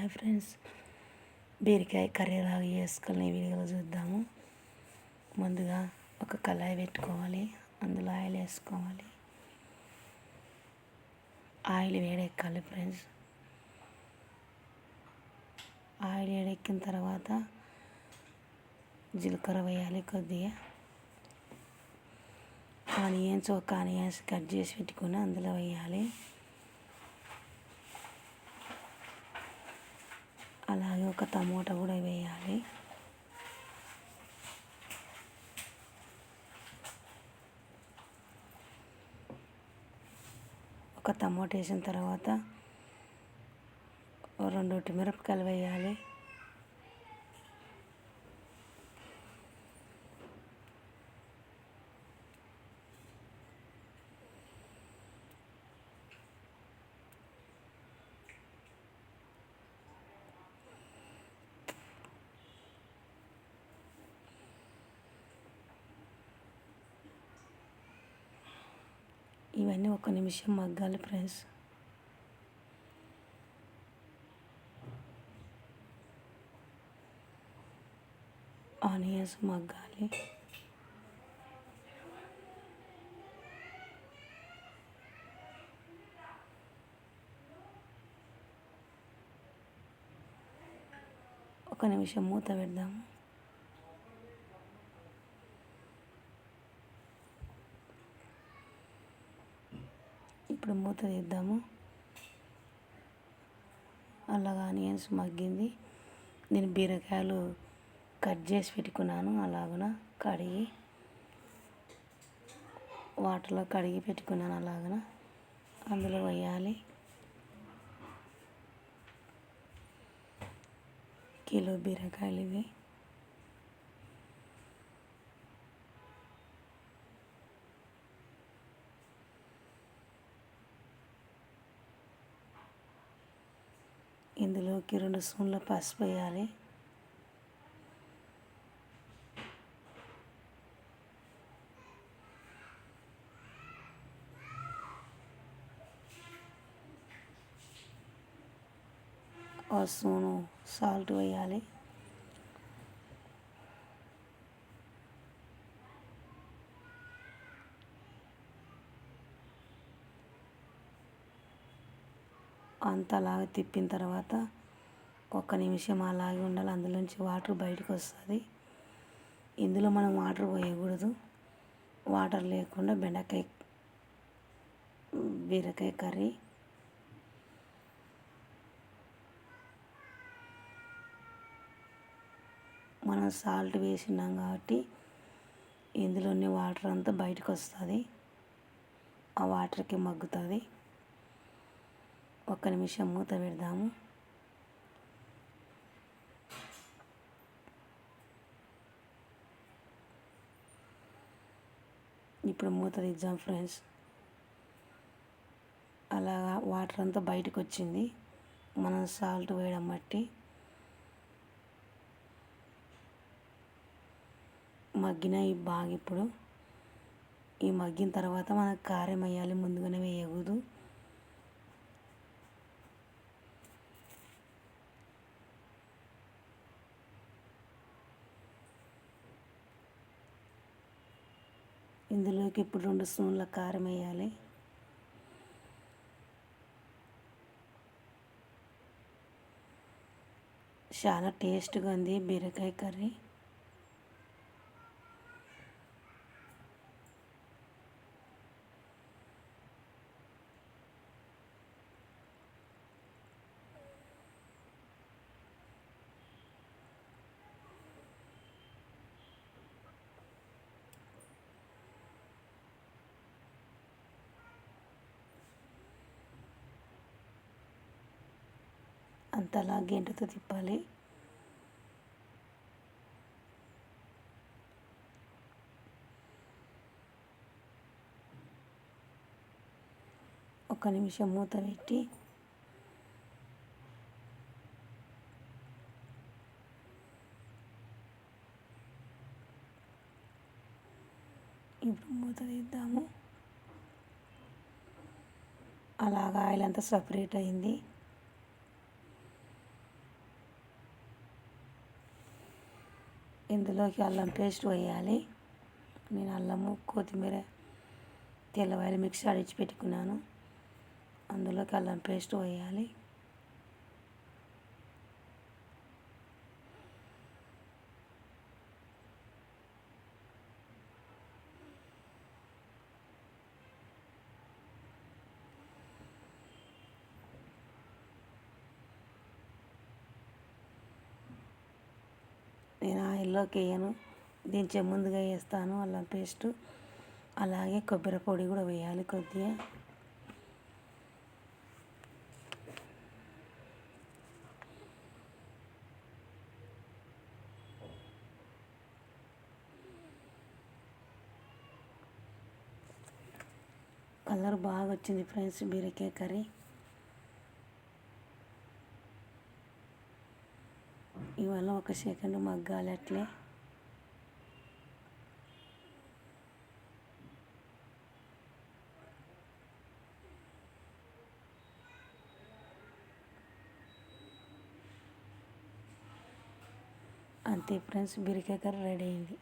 Hi friends. బీరకాయ curry లాగా చేసుకునే వీడియోలో చూద్దాము. ముందుగా ఒక కళాయి పెట్టుకోవాలి. అందులో ఆయిల్ వేసుకోవాలి. Oil వేడెక్కాలి friends. ఆయిల్ వేడెక్కిన తర్వాత జీలకర్ర వేయాలి కొద్దిగా. ఆనియన్స్ ఒక ఆనియన్స్ కట్ చేసి పెట్టుకుని అందులో వేయాలి అలాగే ఒక టమోటా కూడా వేయాలి. ఒక టమోటా వేసిన తర్వాత రెండు మిరపకాయలు వేయాలి. ఇవన్నీ ఒక నిమిషం మగ్గాలి ఫ్రెండ్స్. ఆనియన్స్ మగ్గాలి. ఒక నిమిషం మూత పెడదాము ఇప్పుడు మూత తీద్దాము. అలాగా ఆనియన్స్ మగ్గింది. నేను బీరకాయలు కట్ చేసి పెట్టుకున్నాను అలాగున కడిగి వాటర్లో కడిగి పెట్టుకున్నాను అలాగన అందులో వేయాలి. కిలో బీరకాయలు ఇవి. ఇందులోకి రెండు స్పూన్ల పసుపు వేయాలి. ఒక స్పూను సాల్ట్ వేయాలి. అంతలాగా తిప్పిన తర్వాత ఒక్క నిమిషం అలాగే ఉండాలి. అందులోంచి వాటర్ బయటకు వస్తుంది. ఇందులో మనం వాటర్ పోయకూడదు. వాటర్ లేకుండా బెండకాయ బీరకాయ కర్రీ. మనం సాల్ట్ వేసినాం కాబట్టి ఇందులోని వాటర్ అంతా బయటకు వస్తుంది. ఆ వాటర్కి మగ్గుతుంది. ఒక్క నిమిషం మూత పెడదాము. ఇప్పుడు మూత తీద్దాం ఫ్రెండ్స్. అలాగా వాటర్ అంతా బయటకు వచ్చింది. మనం సాల్ట్ వేయడం బట్టి మగ్గినాయి బాగా ఇప్పుడు. ఈ మగ్గిన తర్వాత మనకు కారం వేయాలి ముందుగానే వేయకూడదు. ఇందులోకి ఇప్పుడు రెండు స్పూన్ల కారం వేయాలి. చాలా టేస్ట్గా ఉంది బీరకాయ కర్రీ. అంతలా గెంటుతో తిప్పాలి. ఒక నిమిషం మూత పెట్టి ఇప్పుడు మూత తీద్దాము. అలాగా ఆయిల్ అంతా సపరేట్ అయింది. ఇందులోకి అల్లం పేస్ట్ వేయాలి. నేను అల్లము కొత్తిమీర తెల్లవాయలు మిక్సీ అడిచి పెట్టుకున్నాను. అందులోకి అల్లం పేస్ట్ వేయాలి. నేను ఆయిల్లోకి వేయను. దించే ముందుగా వేస్తాను అల్లం పేస్ట్. అలాగే కొబ్బరి పొడి కూడా వేయాలి కొద్దిగా. కలర్ బాగా వచ్చింది ఫ్రెండ్స్ బీరకాయ కర్రీ. ఇవాళ ఒక సెకండ్ మగ్గాలి అట్లే. అంతే ఫ్రెండ్స్ బిరికాయ కర్రీ రెడీ అయింది.